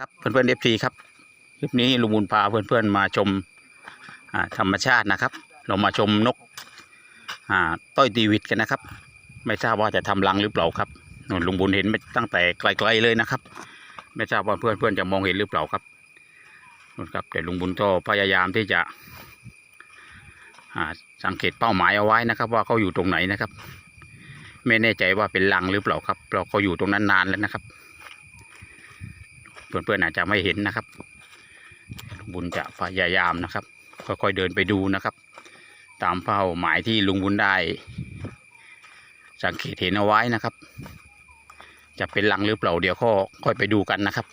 ครับเพื่อนเพื่อนเอฟซีครับคลิปนี้ลุงบุญพาเพื่อนเพื่อนๆมาชมธรรมชาตินะครับ เรามาชมนกอ่าต้อยตีวิตกันนะครับ ไม่ทราบว่าจะทำรังหรือเปล่าครับลุงบุญเห็นมาตั้งแต่ไกลๆเลยนะครับ ไม่ทราบว่าเพื่อนเพื่อนๆจะมองเห็นหรือเปล่าครับนู่ครับแต่ลุงบุญก็พยายามที่จะอ่าสังเกตเป้าหมายเอาไว้นะครับ ว่าเขาอยู่ตรงไหนนะครับ ไม่แน่ใจว่าเป็นรังหรือเปล่าครับเราเขาอยู่ตรงนั้นนานแล้วนะครับ เพื่อนๆอาจจะไม่เห็นนะครับ ลุงบุญจะพยายามนะครับ ค่อยๆเดินไปดูนะครับ ตามเป้าหมายที่ลุงบุญได้ สังเกตเห็นเอาไว้นะครับ จะเป็นลังหรือเปล่าเดี๋ยวก็ค่อยไปดูกันนะครับ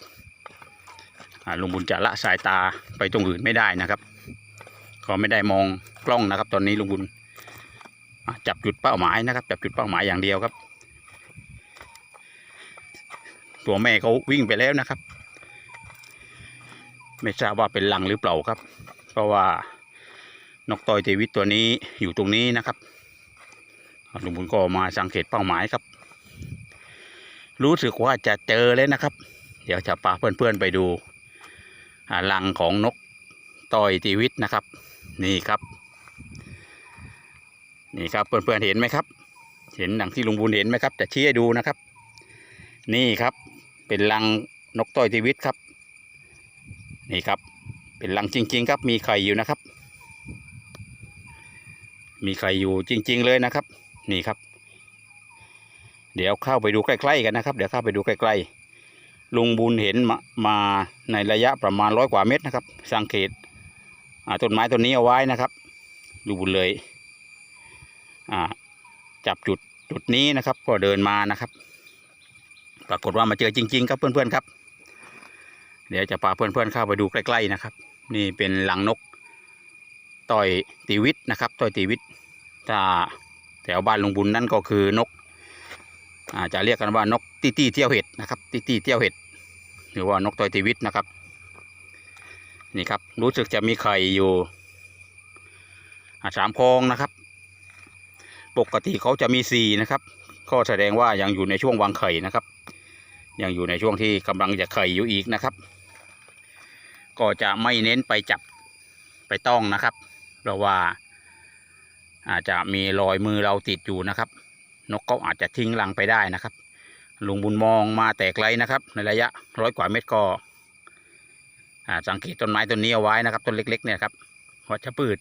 ลุงบุญจะละสายตาไปตรงอื่นไม่ได้นะครับเขาไม่ได้มองกล้องนะครับ ตอนนี้ลุงบุญจับจุดเป้าหมายนะครับ จับจุดเป้าหมายอย่างเดียวครับ ตัวแม่เขาวิ่งไปแล้วนะครับ ไม่ทราบว่าเป็นลังหรือเปล่าครับ เพราะว่านกตอยเทวิตตัวนี้อยู่ตรงนี้นะครับลุงบุญก็มาสังเกตเป้าหมายครับ รู้สึกว่าจะเจอเลยนะครับ เดี๋ยวจะพาเพื่อนๆไปดูอ่ารังของนกตอยเทวิตนะครับ นี่ครับ นี่ครับเพื่อนๆเห็นไหมครับ เห็นดังที่ลุงบุญเห็นไหมครับจะชี้ให้ดูนะครับ นี่ครับเป็นรังนกต้อยเทวิตครับ นี่ครับ เป็นรังจริง ๆ ครับ มีไข่อยู่นะครับ มีไข่อยู่จริง ๆ เลยนะครับ นี่ครับ เดี๋ยวเข้าไปดูใกล้ๆกันนะครับ เดี๋ยวเข้าไปดูใกล้ๆลุงบุญเห็นมามาในระยะประมาณร้อยกว่าเมตรนะครับ สังเกตต้นไม้ต้นนี้เอาไว้นะครับลุงบุญเลยจับจุดจุดนี้นะครับ ก็เดินมานะครับ ปรากฏว่ามาเจอจริง ๆ ครับเพื่อนๆครับ เดี๋ยวจะพาเพื่อนๆเข้าไปดูใกล้ๆนะครับ นี่เป็นหลังนกต่อยตีวิตนะครับต่อยตีวิตถ้าแถวบ้านลุงบุญนั่นก็คือนกอาจะเรียกกันว่านกตีตีเที่ยวเห็ดนะครับตีตีเที่ยวเห็ดหรือว่านกต่อยตีวิตนะครับ นี่ครับรู้สึกจะมีไข่อยู่สามโครงนะครับ ปกติเขาจะมีสี่นะครับก็แสดงว่ายังอยู่ในช่วงวางไข่นะครับ ยังอยู่ในช่วงที่กำลังจะไข่อยู่อีกนะครับ ก็จะไม่เน้นไปจับไปต้องนะครับ เพราะว่าอาจจะมีรอยมือเราติดอยู่นะครับ นกก็อาจจะทิ้งรังไปได้นะครับ ลุงบุญมองมาแต่ไกลนะครับ ในระยะร้อยกว่าเมตรก็สังเกตต้นไม้ต้นนี้เอาไว้นะครับต้นเล็ก ๆ เนี่ยครับวัชพืช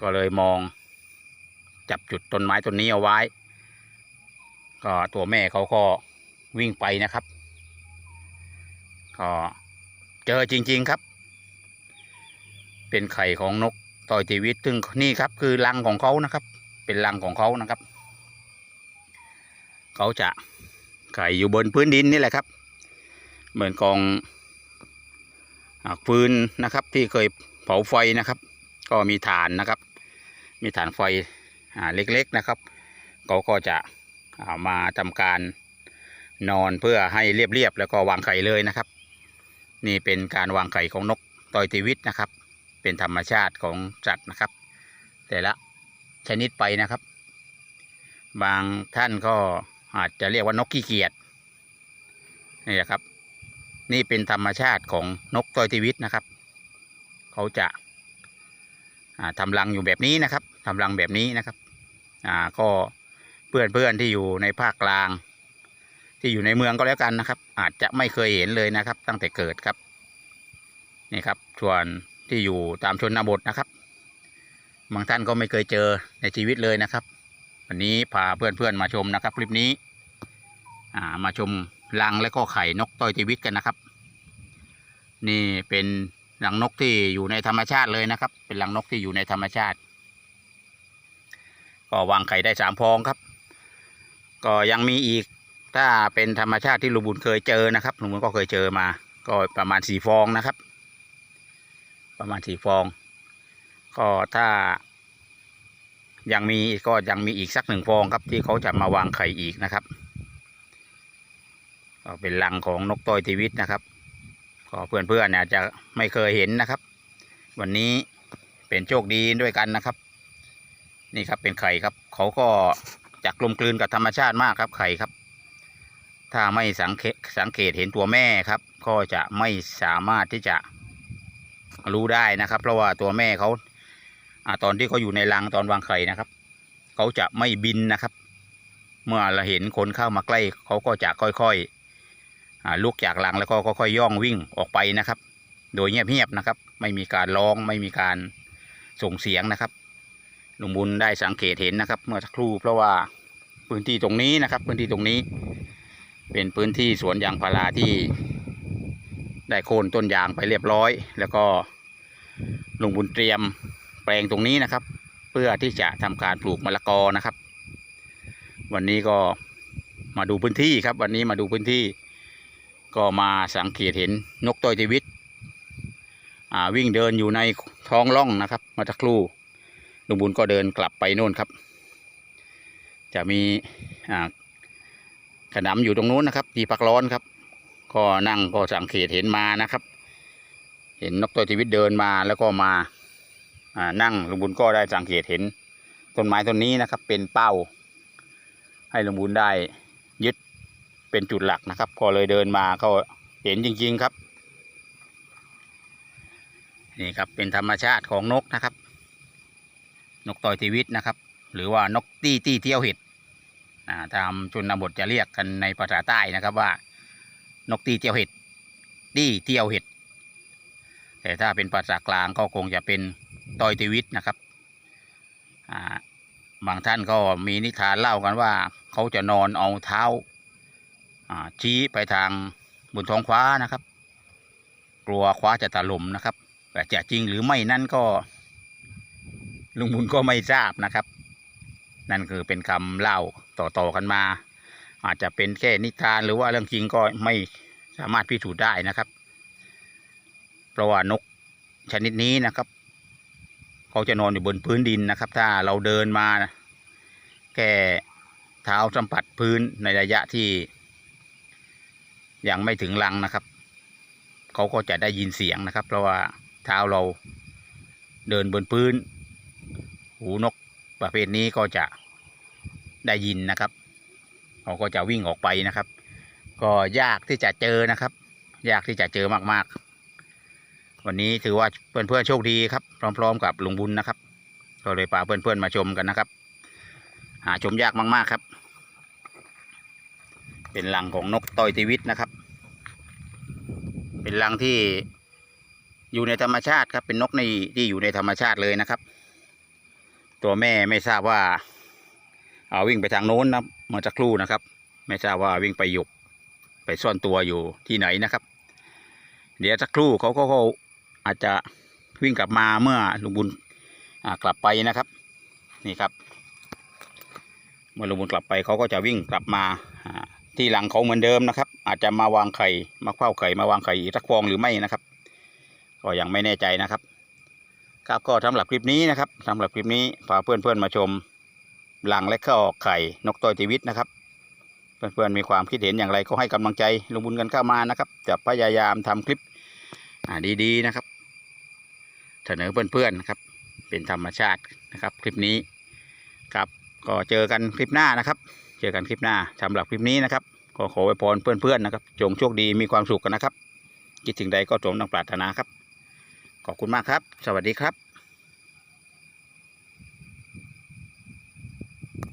ก็เลยมอง จับจุดต้นไม้ต้นนี้เอาไว้ ก็ตัวแม่เขาก็วิ่งไปนะครับ ก็ เจอจริง ๆครับ เป็นไข่ของนกต่อยชีวิตซึ่งนี่ครับคือรังของเขานะครับ เป็นรังของเขานะครับ เขาจะไข่อยู่บนพื้นดินนี่แหละครับ เหมือนกองอาฟืนนะครับ ที่เคยเผาไฟนะครับ ก็มีฐานนะครับ มีฐานไฟเล็กๆนะครับเขาก็จะามาทำการนอนเพื่อให้เรียบๆแล้วก็วางไข่เลยนะครับ นี่เป็นการวางไข่ของนกตอยตีวิตนะครับ เป็นธรรมชาติของสัตว์นะครับ แต่ละชนิดไปนะครับ บางท่านก็อาจจะเรียกว่านกขี้เกียจนี่แหละครับ นี่เป็นธรรมชาติของนกตอยตีวิตนะครับ เขาจะาทำรังอยู่แบบนี้นะครับทำรังแบบนี้นะครับ อ่าก็เพื่อนเพื่อนๆที่อยู่ในภาคกลาง ที่อยู่ในเมืองก็แล้วกันนะครับ อาจจะไม่เคยเห็นเลยนะครับ ตั้งแต่เกิดครับนี่ครับส่วนที่อยู่ตามชนบทนะครับ บางท่านก็ไม่เคยเจอในชีวิตเลยนะครับ วันนี้พาเพื่อนๆมาชมนะครับ คลิปนี้มาชมรังและก็ไข่นกต้อยชีวิตกันนะครับ นี่เป็นรังนกที่อยู่ในธรรมชาติเลยนะครับ เป็นรังนกที่อยู่ในธรรมชาติ ก็วางไข่ได้สามฟองครับ ก็ยังมีอีก ถ้าเป็นธรรมชาติที่ลุงบุญเคยเจอนะครับลุงบุญก็เคยเจอมา ก็ประมาณสี่ฟองนะครับ ประมาณสี่ฟอง ก็ถ้ายังมีก็ยังมีอีกสักหนึ่งฟองครับ ที่เขาจะมาวางไข่อีกนะครับก็เป็นรังของนกต้อยทีวิตนะครับก็เพื่อนๆเนี่ยอาจจะไม่เคยเห็นนะครับ วันนี้เป็นโชคดีด้วยกันนะครับ นี่ครับเป็นไข่ครับ เขาก็จะกลมกลืนกับธรรมชาติมากครับไข่ครับ ถ้าไม่สังเกตสังเกตเห็นตัวแม่ครับ ก็จะไม่สามารถที่จะรู้ได้นะครับ เพราะว่าตัวแม่เขาอตอนที่เขาอยู่ในรังตอนวางไข่นะครับเขาจะไม่บินนะครับ เมื่อเราเห็นคนเข้ามาใกล้เขาก็จะค่อยๆลุกจากรังแล้วก็ค่อยๆย่องวิ่งออกไปนะครับ โดยเงียบๆนะครับ ไม่มีการร้องไม่มีการส่งเสียงนะครับลุงบุญได้สังเกตเห็นนะครับ เมื่อสักครู่เพราะว่าพื้นที่ตรงนี้นะครับ พื้นที่ตรงนี้ เป็นพื้นที่สวนยางพาราที่ได้โค่นต้นยางไปเรียบร้อย แล้วก็ลุงบุญเตรียมแปลงตรงนี้นะครับ เพื่อที่จะทำการปลูกมะละกอนะครับ วันนี้ก็มาดูพื้นที่ครับ วันนี้มาดูพื้นที่ ก็มาสังเกตเห็นนกต้อยชีวิตวิ่งเดินอยู่ในท้องร่องนะครับมาสักครู่ลุงบุญก็เดินกลับไปโน่นครับ จะมีอ่า ขนำอยู่ตรงนู้นนะครับที่พักร้อนครับ ก็นั่งก็สังเกตเห็นมานะครับ เห็นนกตัวชีวิตเดินมาแล้วก็มาอ่านั่งลุงบุญก็ได้สังเกตเห็นต้นไม้ต้นนี้นะครับ เป็นเป้า ให้ลุงบุญได้ยึดเป็นจุดหลักนะครับ ก็เลยเดินมาก็เห็นจริง ๆครับนี่ครับเป็นธรรมชาติของนกนะครับ นกต่อยชีวิตนะครับ หรือว่านกตี้ตี้เที่ยวเห็ด ตามชนบทจะเรียกกันในภาษาใต้นะครับว่า นกตีเตียวเห็ดตี้เตียวเห็ด แต่ถ้าเป็นภาษากลางก็คงจะเป็นตอยตีวิตนะครับบางท่านก็มีนิทานเล่ากันว่า เขาจะนอนเอาเท้าชี้ไปทางบนท้องฟ้านะครับ กลัวคว้าจะถล่มนะครับแต่จะจริงหรือไม่นั่นก็ลุงบุญก็ไม่ทราบนะครับ นั่นคือเป็นคำเล่าต่อๆกันมา อาจจะเป็นแค่นิทานหรือว่าเรื่องจริงก็ไม่สามารถพิสูจน์ได้นะครับ เพราะว่านกชนิดนี้นะครับเขาจะนอนอยู่บนพื้นดินนะครับ ถ้าเราเดินมาแค่เท้าสัมผัสพื้นในระยะที่ ยังไม่ถึงรังนะครับเขาก็จะได้ยินเสียงนะครับ เพราะว่าเท้าเราเดินบนพื้น หูนกประเภทนี้ก็จะ ได้ยินนะครับเขาก็จะวิ่งออกไปนะครับ ก็ยากที่จะเจอนะครับ ยากที่จะเจอมากๆ วันนี้ถือว่าเพื่อนๆโชคดีครับ พร้อม ๆ กับลุงบุญนะครับ ก็เลยพาเพื่อนๆมาชมกันนะครับ หาชมยากมากๆครับ เป็นรังของนกต้อยชีวิตนะครับ เป็นรังที่อยู่ในธรรมชาติครับเป็นนกในที่อยู่ในธรรมชาติเลยนะครับ ตัวแม่ไม่ทราบว่า เอาวิ่งไปทางโน้นนะเมื่อสักครู่นะครับ ไม่ทราบว่าวิ่งไปหยบไปซ่อนตัวอยู่ที่ไหนนะครับ เดี๋ยวสักครู่เขาก็อาจจะวิ่งกลับมาเมื่อลุงบุญกลับไปนะครับ นี่ครับ เมื่อลุงบุญกลับไปเขาก็จะวิ่งกลับมาที่หลังเขาเหมือนเดิมนะครับ อาจจะมาวางไข่มาเฝ้าไข่มาวางไข่อีกสักฟองหรือไม่นะครับ ก็ยังไม่แน่ใจนะครับ ครับก็สำหรับคลิปนี้นะครับสำหรับคลิปนี้พาเพื่อนๆมาชม หลังและข้ออกไข่นกต้อยชีวิตนะครับ เพื่อนๆมีความคิดเห็นอย่างไรก็ให้กำลังใจลงบุญกันเข้ามานะครับ จะพยายามทำคลิปดีๆนะครับ เสนอเพื่อนๆนะครับ เป็นธรรมชาตินะครับ คลิปนี้ครับก็เจอกันคลิปหน้านะครับ เจอกันคลิปหน้าสำหรับคลิปนี้นะครับก็ขอไว้พรเพื่อนๆนะครับ จงโชคดีมีความสุขกันนะครับคิดถึงใดก็สมดังปรารถนาครับ ขอบคุณมากครับ สวัสดีครับ